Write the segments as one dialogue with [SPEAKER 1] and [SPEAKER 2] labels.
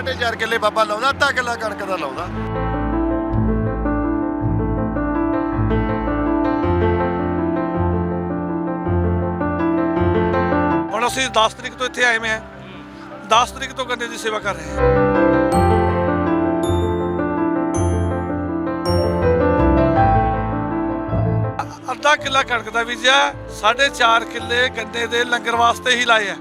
[SPEAKER 1] 4.5 ਕਿੱਲੇ ਬਾਬਾ ਲਾਉਂਦਾ, ਅੱਧਾ ਕਿੱਲਾ ਕਣਕ ਦਾ ਲਾਉਂਦਾ।
[SPEAKER 2] ਹੁਣ ਅਸੀਂ 10 ਤਰੀਕ ਤੋਂ ਇੱਥੇ ਆਏ ਹੋਏ ਹਾਂ। 10 ਤਰੀਕ ਤੋਂ ਗੰਨੇ ਦੀ ਸੇਵਾ ਕਰ ਰਹੇ ਹਾਂ। ਅੱਧਾ ਕਿੱਲਾ ਕਣਕ ਦਾ ਬੀਜਿਆ 4.5 ਕਿੱਲੇ ਗੰਨੇ ਦੇ ਲੰਗਰ ਵਾਸਤੇ ਹੀ ਲਾਏ ਆ।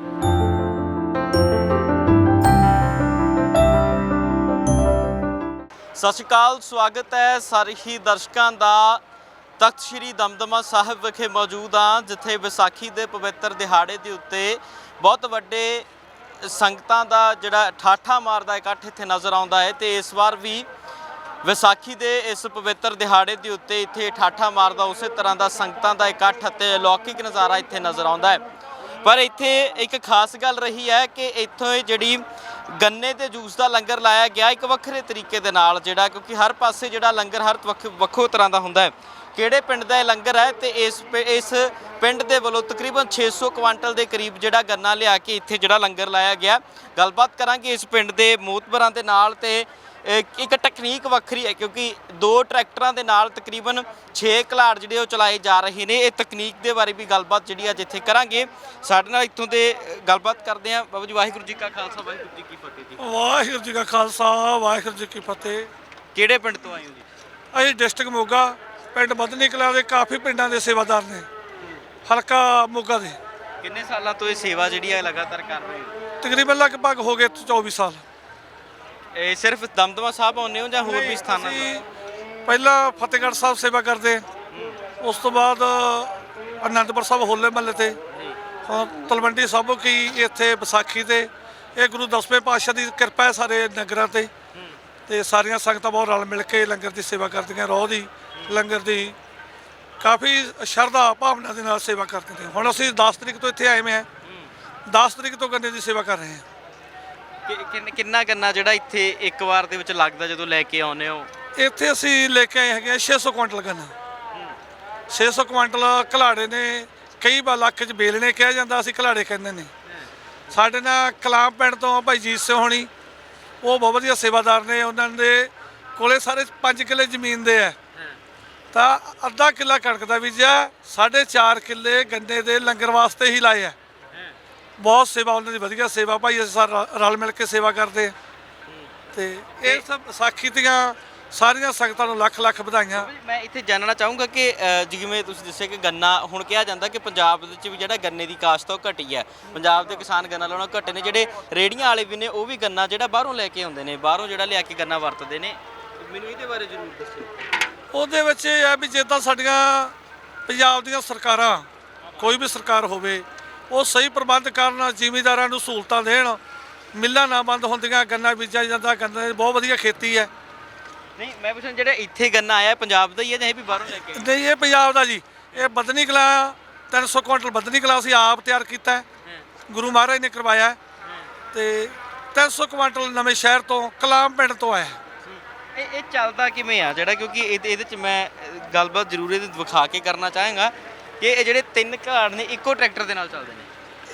[SPEAKER 3] ਸਤਿ ਸ਼੍ਰੀ ਅਕਾਲ, ਸਵਾਗਤ ਹੈ ਸਾਰੇ ਹੀ ਦਰਸ਼ਕਾਂ ਦਾ। ਤਖਤ ਸ੍ਰੀ ਦਮਦਮਾ ਸਾਹਿਬ ਵਿਖੇ ਮੌਜੂਦ ਹਾਂ, ਜਿੱਥੇ ਵਿਸਾਖੀ ਦੇ ਪਵਿੱਤਰ ਦਿਹਾੜੇ ਦੇ ਉੱਤੇ ਬਹੁਤ ਵੱਡੇ ਸੰਗਤਾਂ ਦਾ ਜਿਹੜਾ ਠਾਠਾ ਮਾਰਦਾ ਇਕੱਠ ਇੱਥੇ ਨਜ਼ਰ ਆਉਂਦਾ ਹੈ ਤੇ ਇਸ ਵਾਰ ਵੀ ਵਿਸਾਖੀ ਦੇ ਇਸ ਪਵਿੱਤਰ ਦਿਹਾੜੇ ਦੇ ਉੱਤੇ ਇੱਥੇ ਠਾਠਾ ਮਾਰਦਾ, ਉਸੇ ਤਰ੍ਹਾਂ ਦਾ ਸੰਗਤਾਂ ਦਾ ਇਕੱਠ ਅਤੇ ਅਲੌਕਿਕ ਨਜ਼ਾਰਾ ਇੱਥੇ ਨਜ਼ਰ ਆਉਂਦਾ ਹੈ। ਪਰ ਇੱਥੇ ਇੱਕ ਖਾਸ ਗੱਲ ਰਹੀ ਹੈ ਕਿ ਇੱਥੋਂ ਜਿਹੜੀ ਗੰਨੇ ਦੇ ਜੂਸ ਦਾ ਲੰਗਰ ਲਾਇਆ ਗਿਆ ਇੱਕ ਵੱਖਰੇ ਤਰੀਕੇ ਦੇ ਨਾਲ, ਜਿਹੜਾ ਕਿਉਂਕਿ ਹਰ ਪਾਸੇ ਜਿਹੜਾ ਲੰਗਰ ਹਰ ਵੱਖ- ਵੱਖੋ ਤਰ੍ਹਾਂ ਦਾ ਹੁੰਦਾ ਹੈ। ਕਿਹੜੇ ਪਿੰਡ ਦਾ ਇਹ ਲੰਗਰ ਹੈ ਤੇ ਇਸ ਪਿ- ਇਸ ਪਿੰਡ ਦੇ ਵੱਲੋਂ ਤਕਰੀਬਨ 600 ਕੁਆਂਟਲ ਦੇ ਕਰੀਬ ਜਿਹੜਾ ਗੰਨਾ ਲਿਆ ਕੇ ਇੱਥੇ ਜਿਹੜਾ ਲੰਗਰ ਲਾਇਆ ਗਿਆ। ਗੱਲਬਾਤ ਕਰਾਂਗੇ ਇਸ ਪਿੰਡ ਦੇ ਮੋਤਬਰਾਂ ਦੇ ਨਾਲ ਤੇ ਇੱਕ ਟੈਕਨੀਕ ਵੱਖਰੀ ਹੈ ਕਿਉਂਕਿ ਦੋ ਟਰੈਕਟਰਾਂ ਦੇ ਨਾਲ ਤਕਰੀਬਨ 6 ਘਲਾੜ ਜਿਹੜੇ ਉਹ ਚਲਾਏ ਜਾ ਰਹੇ ਨੇ। ਇਹ ਤਕਨੀਕ ਦੇ ਬਾਰੇ ਵੀ ਗੱਲਬਾਤ ਜਿਹੜੀ ਅੱਜ ਇੱਥੇ ਕਰਾਂਗੇ। ਸਾਡੇ ਨਾਲ ਇੱਥੋਂ ਦੇ ਗੱਲਬਾਤ ਕਰਦੇ ਹਾਂ। ਬਾਬਾ ਜੀ ਵਾਹਿਗੁਰੂ ਜੀ ਕਾ ਖਾਲਸਾ ਵਾਹਿਗੁਰੂ ਜੀ ਕੀ ਫਤਿਹ ਜੀ।
[SPEAKER 2] ਵਾਹਿਗੁਰੂ ਜੀ ਕਾ ਖਾਲਸਾ ਵਾਹਿਗੁਰੂ ਜੀ ਕੀ ਫਤਿਹ।
[SPEAKER 3] ਕਿਹੜੇ ਪਿੰਡ ਤੋਂ ਆਏ ਹੋ ਜੀ?
[SPEAKER 2] ਅਸੀਂ ਡਿਸਟ੍ਰਿਕਟ ਮੋਗਾ ਪਿੰਡ ਬਦਨੀ ਕਲਾਂ ਦੇ ਕਾਫੀ ਪਿੰਡਾਂ ਦੇ ਸੇਵਾਦਾਰ ਨੇ। ਹਲਕਾ ਮੋਗਾ ਦੇ।
[SPEAKER 3] ਕਿੰਨੇ ਸਾਲਾਂ ਤੋਂ ਇਹ ਸੇਵਾ ਜਿਹੜੀ ਹੈ ਲਗਾਤਾਰ ਕਰ ਰਹੇ ਹੋ?
[SPEAKER 2] ਤਕਰੀਬਨ ਲਗਭਗ ਹੋ ਗਏ 24 ਸਾਲ।
[SPEAKER 3] ਇਹ ਸਿਰਫ ਦਮਦਮਾ ਸਾਹਿਬ ਆਉਂਦੇ ਹੋ ਜਾਂ ਹੋਰ ਵੀ ਸਥਾਨਾਂ? ਤੋਂ
[SPEAKER 2] ਪਹਿਲਾਂ ਫਤਿਹਗੜ੍ਹ ਸਾਹਿਬ ਸੇਵਾ ਕਰਦੇ। ਉਸ ਤੋਂ ਬਾਅਦ ਅਨੰਦਪੁਰ ਸਾਹਿਬ ਹੋਲੇ ਮਹੱਲੇ ਤੇ। ਤਲਵੰਡੀ ਸਾਬੋ ਕੀ ਇੱਥੇ ਵਿਸਾਖੀ ਤੇ। ਇਹ ਗੁਰੂ ਦਸਵੇਂ ਪਾਤਸ਼ਾਹ ਦੀ ਕਿਰਪਾ ਹੈ ਸਾਰੇ ਨਗਰਾਂ ਤੇ। ਤੇ ਸਾਰੀਆਂ ਸੰਗਤਾਂ ਬਹੁਤ ਰਲ ਮਿਲ ਕੇ ਲੰਗਰ ਦੀ ਸੇਵਾ ਕਰਦੀਆਂ ਰੋਹ ਦੀ ਲੰਗਰ ਦੀ। ਕਾਫੀ ਸ਼ਰਧਾ ਭਾਵਨਾ ਦੇ ਨਾਲ ਸੇਵਾ ਕਰਦੇ ਨੇ। ਹੁਣ ਅਸੀਂ 10 ਤਰੀਕ ਤੋਂ ਇੱਥੇ ਆਏ ਹੋਏ ਹਾਂ। 10 ਤਰੀਕ ਤੋਂ ਗੰਨੇ ਦੀ ਸੇਵਾ ਕਰ ਰਹੇ ਹਾਂ।
[SPEAKER 3] ਕਿ- ਕਿੰਨ- ਕਿੰਨਾ ਗੰਨਾ ਜਿਹੜਾ ਇੱਥੇ ਇੱਕ ਵਾਰ ਦੇ ਵਿੱਚ ਲੱਗਦਾ ਜਦੋਂ ਲੈ ਕੇ ਆਉਂਦੇ ਹੋ?
[SPEAKER 2] ਇੱਥੇ ਅਸੀਂ ਲੈ ਕੇ ਆਏ ਹੈਗੇ ਆ 600 ਕੁਇੰਟਲ ਗੰਨਾ 600 ਕੁਇੰਟਲ ਘਲਾੜੇ ਨੇ, ਕਈ ਵਾਰ ਲੱਖ ਚ ਬੇਲਣੇ ਕਿਹਾ ਜਾਂਦਾ, ਅਸੀਂ ਘਲਾੜੇ ਕਹਿੰਦੇ ਨੇ। ਸਾਡੇ ਨਾਲ ਕਲਾਮ ਪਿੰਡ ਤੋਂ ਭਾਈ ਜੀਤ ਸਿੰਘ ਹੋਣੀ, ਉਹ ਬਹੁਤ ਵਧੀਆ ਸੇਵਾਦਾਰ ਨੇ, ਉਹਨਾਂ ਦੇ ਕੋਲੇ ਸਾਰੇ 5 ਕਿੱਲੇ ਜ਼ਮੀਨ ਦੇ ਆ। ਤਾਂ ਅੱਧਾ ਕਿੱਲਾ ਕਣਕ ਦਾ ਬੀਜਿਆ 4.5 ਕਿੱਲੇ ਗੰਨੇ ਦੇ ਲੰਗਰ ਵਾਸਤੇ ਹੀ ਲਾਏ ਆ। ਬਹੁਤ ਸੇਵਾ ਉਹਨਾਂ ਦੀ ਵਧੀਆ ਸੇਵਾ ਭਾਈ ਅਸੀਂ ਸਾਰੇ ਰਲ- ਮਿਲ ਕੇ ਸੇਵਾ ਕਰਦੇ ਆ ਤੇ ਇਹ ਸਭ ਵਿਸਾਖੀ ਦੀਆਂ ਸਾਰੀਆਂ ਸੰਗਤਾਂ ਨੂੰ ਲੱਖ ਲੱਖ ਵਧਾਈਆਂ।
[SPEAKER 3] ਮੈਂ ਇੱਥੇ ਜਾਣਨਾ ਚਾਹੂੰਗਾ ਕਿ ਅ, ਜਿਵੇਂ ਤੁਸੀਂ ਦੱਸਿਆ ਕਿ ਗੰਨਾ ਹੁਣ ਕਿਹਾ ਜਾਂਦਾ ਕਿ ਪੰਜਾਬ ਦੇ ਵਿੱਚ ਵੀ ਜਿਹੜਾ ਗੰਨੇ ਦੀ ਕਾਸ਼ਤ ਆ ਉਹ ਘਟੀ ਹੈ ਪੰਜਾਬ ਦੇ ਕਿਸਾਨ ਗੰਨਾ ਲਾਉਣਾ ਘਟੇ ਨੇ ਜਿਹੜੇ ਰੇੜੀਆਂ ਵਾਲੇ ਵੀ ਨੇ ਉਹ ਵੀ ਗੰਨਾ ਜਿਹੜਾ ਬਾਹਰੋਂ ਲੈ ਕੇ ਆਉਂਦੇ ਨੇ ਬਾਹਰੋਂ ਜਿਹੜਾ ਲਿਆ ਕੇ ਗੰਨਾ ਵਰਤਦੇ ਨੇ। ਮੈਨੂੰ ਇਹਦੇ ਬਾਰੇ ਜ਼ਰੂਰ ਦੱਸਿਓ।
[SPEAKER 2] ਉਹਦੇ ਵਿੱਚ ਇਹ ਆ ਵੀ ਜਿੱਦਾਂ ਸਾਡੀਆਂ ਪੰਜਾਬ ਦੀਆਂ ਸਰਕਾਰਾਂ ਕੋਈ ਵੀ ਸਰਕਾਰ ਹੋਵੇ ਉਹ ਸਹੀ ਪ੍ਰਬੰਧ ਕਰਨ ਜ਼ਿਮੀਂਦਾਰਾਂ ਨੂੰ ਸਹੂਲਤਾਂ ਦੇਣ ਮਿੱਲਾਂ ਨਾ ਬੰਦ ਹੁੰਦੀਆਂ ਗੰਨਾ ਬੀਜਿਆ ਜਾਂਦਾ ਗੰਨੇ ਦੀ ਬਹੁਤ ਵਧੀਆ ਖੇਤੀ ਹੈ।
[SPEAKER 3] ਨਹੀਂ ਮੈਂ ਪੁੱਛਣ ਜਿਹੜਾ ਇੱਥੇ ਗੰਨਾ ਆਇਆ ਪੰਜਾਬ ਦਾ ਹੀ ਹੈ ਜਾਂ ਇਹ ਵੀ ਬਾਹਰੋਂ ਲੈ ਕੇ ਆਏ?
[SPEAKER 2] ਨਹੀਂ ਇਹ ਪੰਜਾਬ ਦਾ ਜੀ। ਇਹ ਬਦਨੀ ਕਲਾ 300 ਕੁਇੰਟਲ ਬਦਨੀ ਕਲਾ ਅਸੀਂ ਆਪ ਤਿਆਰ ਕੀਤਾ ਹੈ। ਗੁਰੂ ਮਹਾਰਾਜ ਨੇ ਕਰਵਾਇਆ ਹੈ। ਤੇ 300 ਕੁਇੰਟਲ ਨਵੇਂ ਸ਼ਹਿਰ ਤੋਂ ਕਲਾਮ ਪਿੰਡ ਤੋਂ ਆਇਆ ਹੈ।
[SPEAKER 3] ਇਹ ਇਹ ਚੱਲਦਾ ਕਿਵੇਂ ਆ? ਜਿਹੜਾ ਕਿਉਂਕਿ ਇਹਦੇ ਇਹਦੇ ਚ ਮੈਂ ਅ, ਗੱਲਬਾਤ ਜ਼ਰੂਰ ਇਹਦੇ ਵਿਖਾ ਕੇ ਕਰਨਾ ਚਾਹਾਂਗਾ। ਕਿ ਇਹ ਜਿਹੜੇ ਤਿੰਨ ਘਾੜ ਨੇ ਇੱਕੋ ਟਰੈਕਟਰ ਦੇ ਨਾਲ ਚੱਲਦੇ ਨੇ?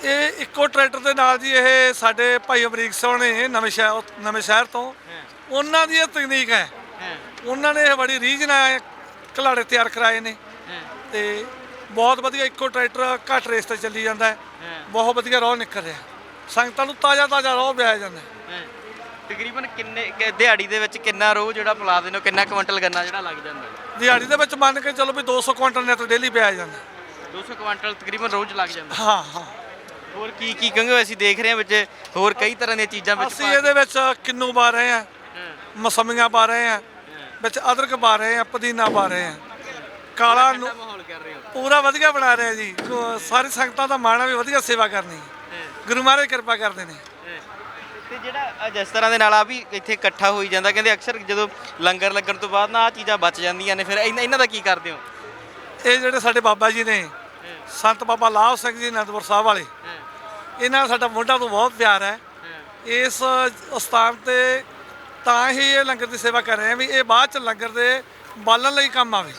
[SPEAKER 2] ਇਹ ਇੱਕੋ ਟਰੈਕਟਰ ਦੇ ਨਾਲ ਜੀ ਇਹ ਸਾਡੇ ਭਾਈ ਅਮਰੀਕ ਸਿੰਘ ਨੇ ਨਵੇਂ ਸ਼ਹਿਰ ਨਵੇਂ ਸ਼ਹਿਰ ਤੋਂ। ਉਹਨਾਂ ਦੀ ਇਹ ਤਕਨੀਕ ਹੈ। ਉਹਨਾਂ ਨੇ ਇਹ ਬੜੀ ਰੀਝ ਨਾਲ ਘਲਾੜੇ ਤਿਆਰ ਕਰਾਏ ਨੇ। ਤੇ ਬਹੁਤ ਵਧੀਆ ਇੱਕੋ ਟਰੈਕਟਰ ਘੱਟ ਰੇਸ ਤੇ ਚੱਲੀ ਜਾਂਦਾ ਹੈ। ਬਹੁਤ ਵਧੀਆ ਰੋਹ ਨਿਕਲ ਰਿਹਾ। ਸੰਗਤਾਂ ਨੂੰ ਤਾਜ਼ਾ ਤਾਜ਼ਾ ਰੋਹ ਪਿਆਇਆ ਜਾਂਦਾ।
[SPEAKER 3] ਤਕਰੀਬਨ ਕਿੰਨੇ ਦਿਹਾੜੀ ਦੇ ਵਿੱਚ ਕਿੰਨਾ ਰੋਹ ਜਿਹੜਾ ਪਿਲਾ ਦਿੰਦੇ ਹੋ ਕਿੰਨਾ ਕੁਇੰਟਲ ਗੰਨਾ ਜਿਹੜਾ ਲੱਗ ਜਾਂਦਾ?
[SPEAKER 2] ਦਿਹਾੜੀ ਦੇ ਵਿੱਚ ਮੰਨ ਕੇ ਚਲੋ ਵੀ 200 ਕੁਇੰਟਲ ਨੈਟ ਡੇਲੀ ਪਿਆਇਆ ਜਾਂਦਾ।
[SPEAKER 3] 200 ਕੁਇੰਟਲ ਤਕਰੀਬਨ ਰੋਜ਼ ਲੱਗ ਜਾਂਦਾ।
[SPEAKER 2] ਹਾਂ ਹਾਂ।
[SPEAKER 3] ਹੋਰ ਕੀ ਕੀ ਕਹਿੰਗੇ ਅਸੀਂ ਦੇਖ ਰਹੇ ਹਾਂ ਵਿੱਚ ਹੋਰ ਕਈ ਤਰ੍ਹਾਂ ਦੀਆਂ ਚੀਜ਼ਾਂ ਵਿੱਚ
[SPEAKER 2] ਅਸੀਂ ਇਹਦੇ ਵਿੱਚ ਕਿੰਨੂ ਪਾ ਰਹੇ ਹਾਂ ਮਸਮੀਆਂ ਪਾ ਰਹੇ ਹਾਂ ਵਿੱਚ ਅਦਰਕ ਪਾ ਰਹੇ ਹਾਂ ਪੁਦੀਨਾ ਪਾ ਰਹੇ ਹਾਂ। ਕਾਲਾ ਨੂੰ ਪੂਰਾ ਵਧੀਆ ਬਣਾ ਰਹੇ ਆ ਜੀ। ਸਾਰੀ ਸੰਗਤਾਂ ਦਾ ਮਾਣ ਵੀ ਵਧੀਆ ਸੇਵਾ ਕਰਨੀ। ਗੁਰੂ ਮਹਾਰਾਜ ਕਿਰਪਾ ਕਰਦੇ ਨੇ।
[SPEAKER 3] ਤੇ ਜਿਹੜਾ ਜਿਸ ਤਰ੍ਹਾਂ ਦੇ ਨਾਲ ਆ ਵੀ ਇੱਥੇ ਇਕੱਠਾ ਹੋਈ ਜਾਂਦਾ ਕਹਿੰਦੇ ਅਕਸਰ ਜਦੋਂ ਲੰਗਰ ਲੱਗਣ ਤੋਂ ਬਾਅਦ ਨਾ ਆ ਚੀਜ਼ਾਂ ਬਚ ਜਾਂਦੀਆਂ ਨੇ ਫਿਰ ਇਹਨਾਂ ਦਾ ਕੀ ਕਰਦੇ ਹੋ?
[SPEAKER 2] ਇਹ ਜਿਹੜੇ ਸਾਡੇ ਬਾਬਾ ਜੀ ਨੇ ਸੰਤ ਬਾਬਾ ਲਾਭ ਸਿੰਘ ਜੀ ਅਨੰਦਪੁਰ ਸਾਹਿਬ ਵਾਲੇ। ਇਹਨਾਂ ਨਾਲ ਸਾਡਾ ਮੋਢਾ ਤੋਂ ਬਹੁਤ ਪਿਆਰ ਹੈ। ਇਸ ਸਥਾਨ ਤੇ ਤਾਂ ਹੀ ਇਹ ਲੰਗਰ ਦੀ ਸੇਵਾ ਕਰ ਰਹੇ ਆ ਵੀ ਇਹ ਬਾਅਦ ਚ ਲੰਗਰ ਦੇ ਬਾਲਣ ਲਈ ਕੰਮ ਆਵੇ।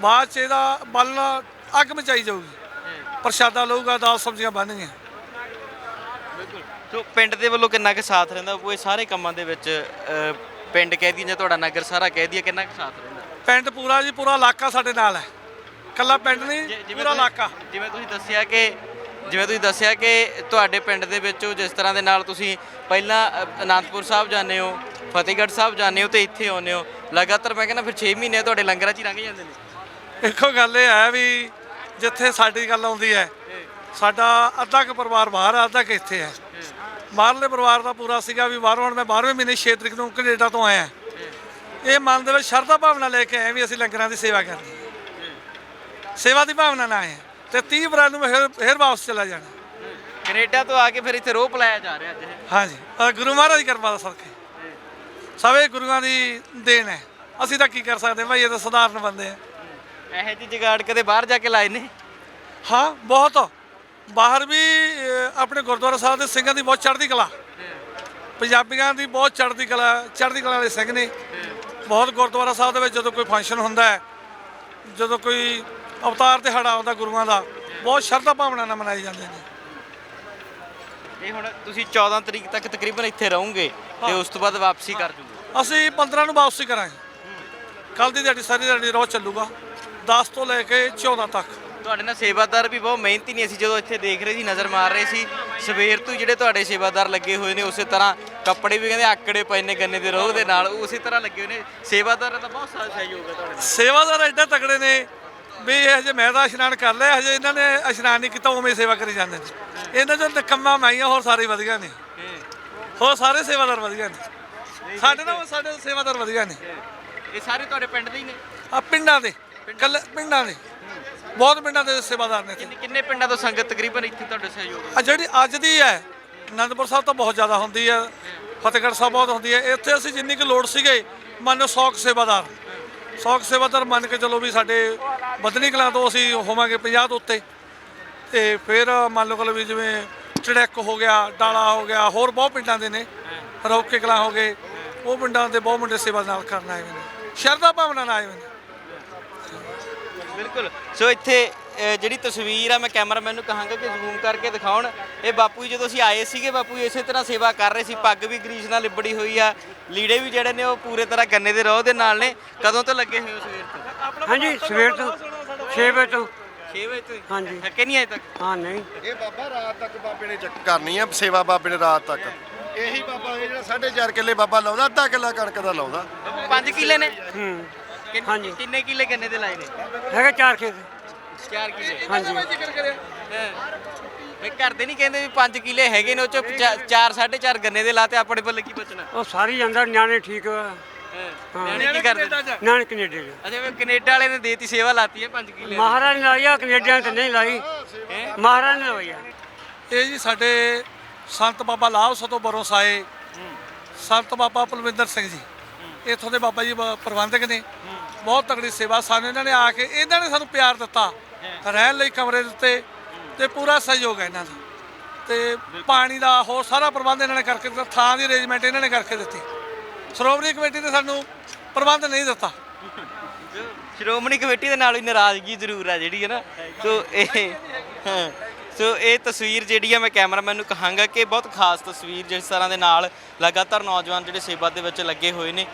[SPEAKER 2] ਬਾਅਦ ਚ ਇਹਦਾ ਬਾਲਣ ਅੱਗ ਮਚਾਈ ਜਾਊਗੀ। ਪ੍ਰਸ਼ਾਦਾ ਲਊਗਾ ਦਾਲ ਸਬਜ਼ੀਆਂ ਬਣਨਗੀਆਂ।
[SPEAKER 3] ਸੋ ਪਿੰਡ ਦੇ ਵੱਲੋਂ ਕਿੰਨਾ ਕੁ ਸਾਥ ਰਹਿੰਦਾ? ਉਹ ਇਹ ਸਾਰੇ ਕੰਮਾਂ ਦੇ ਵਿੱਚ ਪਿੰਡ ਕਹਿ ਦਈਏ ਜਾਂ ਤੁਹਾਡਾ ਨਗਰ ਸਾਰਾ ਕਹਿ ਦਈਏ ਕਿੰਨਾ ਕੁ ਸਾਥ ਰਹਿੰਦਾ?
[SPEAKER 2] ਪਿੰਡ ਪੂਰਾ ਜੀ ਪੂਰਾ ਇਲਾਕਾ ਸਾਡੇ ਨਾਲ ਹੈ। ਕੱਲਾ ਪਿੰਡ ਨਹੀਂ ਪੂਰਾ
[SPEAKER 3] ਤੁਸੀਂ-
[SPEAKER 2] ਇਲਾਕਾ।
[SPEAKER 3] ਜਿਵੇਂ ਤੁਸੀਂ ਦੱਸਿਆ ਕਿ ਜਿਵੇਂ ਤੁਸੀਂ ਦੱਸਿਆ ਕਿ ਤੁਹਾਡੇ ਪਿੰਡ ਦੇ ਵਿੱਚ ਜਿਸ ਤਰ੍ਹਾਂ ਦੇ ਨਾਲ ਤੁਸੀਂ ਪਹਿਲਾਂ ਅ, ਅਨੰਦਪੁਰ ਸਾਹਿਬ ਜਾਂਦੇ ਹੋ ਫਤਿਹਗੜ੍ਹ ਸਾਹਿਬ ਜਾਂਦੇ ਹੋ ਤੇ ਇੱਥੇ ਆਉਂਦੇ ਹੋ ਲਗਾਤਾਰ ਮੈਂ ਕਹਿੰਦਾ ਫਿਰ 6 ਮਹੀਨੇ ਤੁਹਾਡੇ ਲੰਗਰਾਂ 'ਚ ਹੀ ਲੰਘ ਜਾਂਦੇ ਨੇ।
[SPEAKER 2] ਇੱਕੋ ਗੱਲ ਇਹ ਹੈ ਵੀ ਜਿੱਥੇ ਸਾਡੀ ਗੱਲ ਆਉਂਦੀ ਹੈ ਸਾਡਾ ਅੱਧਾ ਕੁ ਪਰਿਵਾਰ ਬਾਹਰ ਆ ਅੱਧਾ ਕੁ ਇੱਥੇ ਹੈ। ਬਾਹਰਲੇ ਪਰਿਵਾਰ ਦਾ ਪੂਰਾ ਸੀਗਾ ਵੀ ਬਾਹਰੋਂ ਹੁਣ ਮੈਂ 12ਵੇਂ ਮਹੀਨੇ 6 ਤਰੀਕ ਨੂੰ ਕੈਨੇਡਾ ਤੋਂ ਆਇਆ। ਇਹ ਮਨ ਦੇ ਵਿੱਚ ਸ਼ਰਧਾ ਭਾਵਨਾ ਲੈ ਕੇ ਆਏ ਵੀ ਅਸੀਂ ਲੰਗਰਾਂ ਦੀ ਸੇਵਾ ਕਰਨੀ। ਸੇਵਾ ਦੀ ਭਾਵਨਾ ਨਾਲ ਆਏ ਹਾਂ ਤੇ 30 ਅਪ੍ਰੈਲ ਨੂੰ ਮੈਂ ਫਿਰ ਫਿਰ ਵਾਪਸ ਚਲਾ ਜਾਣਾ।
[SPEAKER 3] ਕੈਨੇਡਾ ਤੋਂ ਆ ਕੇ ਫਿਰ ਇੱਥੇ ਰੋਹ ਪਲਾਇਆ ਜਾ ਰਿਹਾ ਅੱਜ ਇਹ
[SPEAKER 2] ਹਾਂਜੀ ਅ, ਗੁਰੂ ਮਹਾਰਾਜ ਦੀ ਕਿਰਪਾ ਦਾ ਸਦਕੇ ਸਭੇ ਗੁਰੂਆਂ ਦੀ ਦੇਣ ਹੈ। ਅਸੀਂ ਤਾਂ ਕੀ ਕਰ ਸਕਦੇ ਭਾਈ ਇਹ ਤਾਂ ਸਧਾਰਨ ਬੰਦੇ ਆ।
[SPEAKER 3] ਇਹੋ ਜਿਹੇ ਜਗਾੜ ਕਦੇ ਬਾਹਰ ਜਾ ਕੇ ਲਾਏ ਨੇ?
[SPEAKER 2] ਹਾਂ ਬਹੁਤ। ਬਾਹਰ ਵੀ ਆਪਣੇ ਗੁਰਦੁਆਰਾ ਸਾਹਿਬ ਦੇ ਸਿੰਘਾਂ ਦੀ ਬਹੁਤ ਚੜ੍ਹਦੀ ਕਲਾ। ਪੰਜਾਬੀਆਂ ਦੀ ਬਹੁਤ ਚੜ੍ਹਦੀ ਕਲਾ ਚੜ੍ਹਦੀ ਕਲਾ ਵਾਲੇ ਸਿੰਘ ਨੇ। ਬਹੁਤ ਗੁਰਦੁਆਰਾ ਸਾਹਿਬ ਦੇ ਵਿੱਚ ਜਦੋਂ ਕੋਈ ਫੰਕਸ਼ਨ ਹੁੰਦਾ ਹੈ ਜਦੋਂ ਕੋਈ ਅਵਤਾਰ ਦਿਹਾੜਾ ਆਉਂਦਾ ਗੁਰੂਆਂ ਦਾ। ਬਹੁਤ ਸ਼ਰਧਾ ਭਾਵਨਾ ਨਾਲ ਮਨਾਏ ਜਾਂਦੇ ਨੇ
[SPEAKER 3] ਇਹ ਹੁਣ ਤੁਸੀਂ 14 ਤਰੀਕ ਤੱਕ ਤਕਰੀਬਨ ਇੱਥੇ ਰਹੋਗੇ ਤੇ ਉਸ ਤੋਂ ਬਾਅਦ ਵਾਪਸੀ ਕਰ ਜੂਗੇ।
[SPEAKER 2] ਅਸੀਂ 15 ਨੂੰ ਵਾਪਸੀ ਕਰਾਂਗੇ। ਕੱਲ ਦੀ ਦਿਹਾੜੀ ਸਾਰੀ ਦਿਹਾੜੀ ਰੋਜ਼ ਚੱਲੂਗਾ। 10 ਤੋਂ ਲੈ ਕੇ 14 ਤੱਕ।
[SPEAKER 3] ਤੁਹਾਡੇ ਨਾਲ ਸੇਵਾਦਾਰ ਵੀ ਬਹੁਤ ਮਿਹਨਤੀ ਨਹੀਂ ਅਸੀਂ ਜਦੋਂ ਇੱਥੇ ਦੇਖ ਰਹੇ ਸੀ ਨਜ਼ਰ ਮਾਰ ਰਹੇ ਸੀ ਸਵੇਰ ਤੋਂ ਹੀ ਜਿਹੜੇ ਤੁਹਾਡੇ ਸੇਵਾਦਾਰ ਲੱਗੇ ਹੋਏ ਨੇ ਉਸੇ ਤਰ੍ਹਾਂ ਕੱਪੜੇ ਵੀ ਕਹਿੰਦੇ ਆਕੜੇ ਪਏ ਨੇ ਗੰਨੇ ਦੇ ਰੋਹ ਦੇ ਨਾਲ ਉਸੇ ਤਰ੍ਹਾਂ ਲੱਗੇ ਹੋਏ ਨੇ। ਸੇਵਾਦਾਰਾਂ ਦਾ ਬਹੁਤ ਸਾਰਾ ਸਹਿਯੋਗ ਹੈ ਤੁਹਾਡੇ ਨਾਲ।
[SPEAKER 2] ਸੇਵਾਦਾਰ ਐਡਾ ਤਕੜੇ ਨੇ ਵੀ ਇਹ ਹਜੇ ਮੈਂ ਤਾਂ ਇਸ਼ਨਾਨ ਕਰ ਲਿਆ ਹਜੇ ਇਹਨਾਂ ਨੇ ਇਸ਼ਨਾਨ ਨਹੀਂ ਕੀਤਾ ਉਵੇਂ ਸੇਵਾ ਕਰੀ ਜਾਂਦੇ ਨੇ। ਇਹਨਾਂ ਚੋਂ ਨਿਕੰਮਾ ਮੈਂ ਹੀ ਹਾਂ, ਹੋਰ ਸਾਰੇ ਵਧੀਆ ਨੇ। ਹੋਰ ਸਾਰੇ ਸੇਵਾਦਾਰ ਵਧੀਆ ਨੇ। ਸਾਡੇ ਨਾਲ ਸਾਡੇ ਸੇਵਾਦਾਰ ਵਧੀਆ ਨੇ।
[SPEAKER 3] ਇਹ ਸਾਰੇ ਤੁਹਾਡੇ ਪਿੰਡ ਦੇ ਹੀ ਨੇ?
[SPEAKER 2] ਆ ਪਿੰਡਾਂ ਦੇ। ਕੱਲੇ ਪਿੰਡਾਂ ਦੇ। ਬਹੁਤ ਪਿੰਡਾਂ ਦੇ ਸੇਵਾਦਾਰ ਨੇ
[SPEAKER 3] ਕਿੰਨੇ ਕਿੰਨੇ ਪਿੰਡਾਂ ਤੋਂ ਸੰਗਤ ਤਕਰੀਬਨ ਇੱਥੇ ਤੁਹਾਡੇ ਸਹਿਯੋਗ
[SPEAKER 2] ਆ ਜਿਹੜੀ ਅੱਜ ਦੀ ਹੈ ਅਨੰਦਪੁਰ ਸਾਹਿਬ ਤਾਂ ਬਹੁਤ ਜ਼ਿਆਦਾ ਹੁੰਦੀ ਹੈ। ਫਤਿਹਗੜ੍ਹ ਸਾਹਿਬ ਬਹੁਤ ਹੁੰਦੀ ਹੈ। ਇੱਥੇ ਅਸੀਂ ਜਿੰਨੀ ਕੁ ਲੋੜ ਸੀਗੇ ਮੰਨ ਲਓ 100 ਕੁ ਸੇਵਾਦਾਰ। 100 ਕੁ ਸੇਵਾਦਾਰ ਮੰਨ ਕੇ ਚਲੋ ਵੀ ਸਾਡੇ ਬਦਨੀ ਕਲਾਂ ਤੋਂ ਅਸੀਂ ਹੋਵਾਂਗੇ 50 ਤੋਂ ਉੱਤੇ। ਤੇ ਫਿਰ ਮੰਨ ਲਓ ਕਿ ਵੀ ਜਿਵੇਂ ਚੜੈਕ ਹੋ ਗਿਆ, ਡਾਲਾ ਹੋ ਗਿਆ, ਹੋਰ ਬਹੁਤ ਪਿੰਡਾਂ ਦੇ ਨੇ। ਰੌਕੇ ਕਲਾਂ ਹੋ ਗਏ, ਉਹ ਪਿੰਡਾਂ ਦੇ ਬਹੁਤ ਮੁੰਡੇ ਸੇਵਾ ਨਾਲ ਕਰਨ ਆਏ ਹੋਏ ਨੇ। ਸ਼ਰਧਾ ਭਾਵਨਾ ਨਾਲ ਆਏ ਹੋਏ ਨੇ।
[SPEAKER 3] ਬਿਲਕੁਲ। ਸੋ ਇੱਥੇ ਅ, ਜਿਹੜੀ ਤਸਵੀਰ ਆ ਮੈਂ ਕੈਮਰਾਮੈਨ ਨੂੰ ਕਹਾਂਗਾ ਕਿ ਜ਼ੂਮ ਕਰਕੇ ਦਿਖਾਉਣ। ਇਹ ਬਾਪੂ ਜੀ ਜਦੋਂ ਅਸੀਂ ਆਏ ਸੀਗੇ ਬਾਪੂ ਜੀ ਇਸੇ ਤਰ੍ਹਾਂ ਸੇਵਾ ਕਰ ਰਹੇ ਸੀ। ਪੱਗ ਵੀ ਗਰੀਸ ਨਾਲ ਲਿਬੜੀ ਹੋਈ ਆ ਲੀੜੇ ਵੀ ਜਿਹੜੇ ਨੇ ਉਹ ਪੂਰੇ ਤਰ੍ਹਾਂ ਗੰਨੇ ਦੇ ਰੋਹ ਦੇ ਨਾਲ ਨੇ। ਕਦੋਂ ਤੋਂ ਲੱਗੇ ਹੋਏ ਹੋ ਸਵੇਰ ਤੋਂ?
[SPEAKER 4] ਹਾਂਜੀ ਸਵੇਰ ਤੋਂ 6 ਵਜੇ ਤੋਂ।
[SPEAKER 3] 6 ਵਜੇ ਤੋਂ?
[SPEAKER 4] ਹਾਂਜੀ।
[SPEAKER 3] ਥੱਕੇ ਨਹੀਂ ਅਜੇ ਤੱਕ?
[SPEAKER 4] ਹਾਂ ਨਹੀਂ।
[SPEAKER 1] ਇਹ ਬਾਬਾ ਰਾਤ ਤੱਕ ਬਾਬੇ ਨੇ ਚੱਕ ਕਰਨੀ ਆ ਸੇਵਾ ਬਾਬੇ ਨੇ ਰਾਤ ਤੱਕ। ਇਹੀ ਬਾਬਾ ਇਹ ਜਿਹੜਾ 4.5 ਕਿੱਲੇ ਬਾਬਾ ਲਾਉਂਦਾ ਅੱਧਾ ਕਿੱਲਾ ਕਣਕ ਦਾ ਲਾਉਂਦਾ।
[SPEAKER 3] 5 ਕਿੱਲੇ ਨੇ?
[SPEAKER 4] ਹੂੰ।
[SPEAKER 3] ਕਿੰਨ-
[SPEAKER 4] ਹਾਂਜੀ।
[SPEAKER 3] ਕਿੰਨੇ ਕਿੱਲੇ ਗੰਨੇ ਦੇ ਲਾਏ ਨੇ?
[SPEAKER 4] ਹੈਗਾ ਚਾਰ ਖੇਤ।
[SPEAKER 3] 4 ਕਿੱਲੇ
[SPEAKER 4] ਹਾਂਜੀ।
[SPEAKER 3] ਹਾਂ। ਮੈਂ ਕਰਦੇ ਨਹੀਂ ਕਹਿੰਦੇ ਵੀ 5 ਕਿੱਲੇ ਹੈਗੇ ਨੇ ਉਹ ਚ 4 4.5 ਗੰਨੇ ਦੇ ਲਾਤੇ ਆਪਣੇ ਪੱਲੇ ਕੀ ਬਚਣਾ?
[SPEAKER 4] ਉਹ ਸਾਰੀ ਅੰਦਰ ਨਿਆਣੇ ਠੀਕ ਆ।
[SPEAKER 3] ਹਾਂ। ਨਿਆਣੇ ਕੀ ਕਰਦੇ?
[SPEAKER 4] ਨਿਆਣੇ ਕੈਨੇਡਾ ਦੇ।
[SPEAKER 3] ਅੱਛਾ ਵੀ ਕੈਨੇਡਾ ਵਾਲੇ ਨੇ ਦੇਤੀ ਸੇਵਾ ਲਾਤੀ ਹੈ 5 ਕਿੱਲੇ
[SPEAKER 4] ਮਹਾਰਾਜ ਨੇ ਲਾਈ ਆ ਕੈਨੇਡਾ ਤਾਂ ਨਹੀਂ ਲਾਈ। ਮਹਾਰਾਜ ਨੇ ਲਵਾਈ ਆ।
[SPEAKER 2] ਇਹ ਜੀ ਸਾਡੇ ਸੰਤ ਬਾਬਾ ਲਾਭ ਸਤੋ ਬਰੋਂ ਸਾਏ ਸੰਤ ਬਾਬਾ ਪਲਵਿੰਦਰ ਸਿੰਘ ਜੀ। ਇੱਥੋਂ ਦੇ ਬਾਬਾ ਜੀ ਪ੍ਰਬੰਧਕ ਨੇ। ਬਹੁਤ ਤਕੜੀ ਸੇਵਾ ਸਾਨੂੰ ਇਹਨਾਂ ਨੇ ਆ ਕੇ ਇਹਨਾਂ ਨੇ ਸਾਨੂੰ ਪਿਆਰ ਦਿੱਤਾ। ਰਹਿਣ ਲਈ ਕਮਰੇ ਦਿੱਤੇ ਤੇ ਪੂਰਾ ਸਹਿਯੋਗ ਹੈ ਇਹਨਾਂ ਦਾ। ਤੇ ਪਾਣੀ ਦਾ ਹੋਰ ਸਾਰਾ ਪ੍ਰਬੰਧ ਇਹਨਾਂ ਨੇ ਕਰਕੇ ਦਿੱਤਾ ਥਾਂ ਦੀ ਅਰੇਂਜਮੈਂਟ ਇਹਨਾਂ ਨੇ ਕਰਕੇ ਦਿੱਤੀ। ਸ਼੍ਰੋਮਣੀ ਕਮੇਟੀ ਨੇ ਸਾਨੂੰ ਪ੍ਰਬੰਧ ਨਹੀਂ ਦਿੱਤਾ।
[SPEAKER 3] ਸ਼੍ਰੋਮਣੀ ਕਮੇਟੀ ਦੇ ਨਾਲ ਹੀ ਨਾਰਾਜ਼ਗੀ ਜ਼ਰੂਰ ਆ ਜਿਹੜੀ ਹੈ ਨਾ। ਸੋ ਇਹ ਹਾਂ। ਸੋ ਇਹ ਤਸਵੀਰ ਜਿਹੜੀ ਆ ਮੈਂ ਕੈਮਰਾਮੈਨ ਨੂੰ ਕਹਾਂਗਾ ਕਿ ਬਹੁਤ ਖਾਸ ਤਸਵੀਰ ਜਿਸ ਤਰ੍ਹਾਂ ਦੇ ਨਾਲ ਲਗਾਤਾਰ ਨੌਜਵਾਨ ਜਿਹੜੇ ਸੇਵਾ ਦੇ ਵਿੱਚ ਲੱਗੇ ਹੋਏ ਨੇ।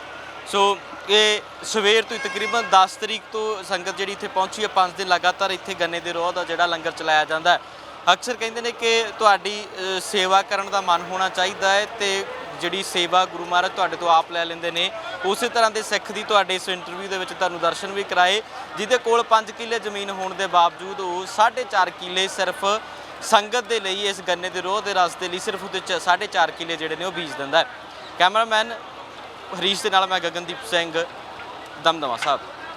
[SPEAKER 3] ਸੋ ਇਹ ਸਵੇਰ ਤੋਂ ਹੀ ਤਕਰੀਬਨ 10 ਤਰੀਕ ਤੋਂ ਸੰਗਤ ਜਿਹੜੀ ਇੱਥੇ ਪਹੁੰਚੀ ਹੈ 5 ਦਿਨ ਲਗਾਤਾਰ ਇੱਥੇ ਗੰਨੇ ਦੇ ਰੋਹ ਦਾ ਜਿਹੜਾ ਲੰਗਰ ਚਲਾਇਆ ਜਾਂਦਾ ਹੈ। ਅਕਸਰ ਕਹਿੰਦੇ ਨੇ ਕਿ ਤੁਹਾਡੀ ਸੇਵਾ ਕਰਨ ਦਾ ਮਨ ਹੋਣਾ ਚਾਹੀਦਾ ਹੈ ਤੇ ਜਿਹੜੀ ਸੇਵਾ ਗੁਰੂ ਮਹਾਰਾਜ ਤੁਹਾਡੇ ਤੋਂ ਆਪ ਲੈ ਲੈਂਦੇ ਨੇ, ਉਸੇ ਤਰ੍ਹਾਂ ਦੇ ਸਿੱਖ ਦੀ ਤੁਹਾਡੇ ਇਸ ਇੰਟਰਵਿਊ ਦੇ ਵਿੱਚ ਤੁਹਾਨੂੰ ਦਰਸ਼ਨ ਵੀ ਕਰਾਏ, ਜਿਹਦੇ ਕੋਲ 5 ਕਿੱਲੇ ਜ਼ਮੀਨ ਹੋਣ ਦੇ ਬਾਵਜੂਦ ਉਹ 4.5 ਕਿੱਲੇ ਸਿਰਫ ਸੰਗਤ ਦੇ ਲਈ ਇਸ ਗੰਨੇ ਦੇ ਰੋਹ ਦੇ ਰਸ ਦੇ ਲਈ ਸਿਰਫ ਉਹਦੇ ਚ 4.5 ਕਿੱਲੇ ਜਿਹੜੇ ਨੇ ਉਹ ਬੀਜ ਦਿੰਦਾ ਹੈ। ਕੈਮਰਾਮੈਨ ਹਰੀਸ਼ ਦੇ ਨਾਲ ਮੈਂ ਗਗਨਦੀਪ ਸਿੰਘ ਦਮਦਮਾ ਸਾਹਿਬ।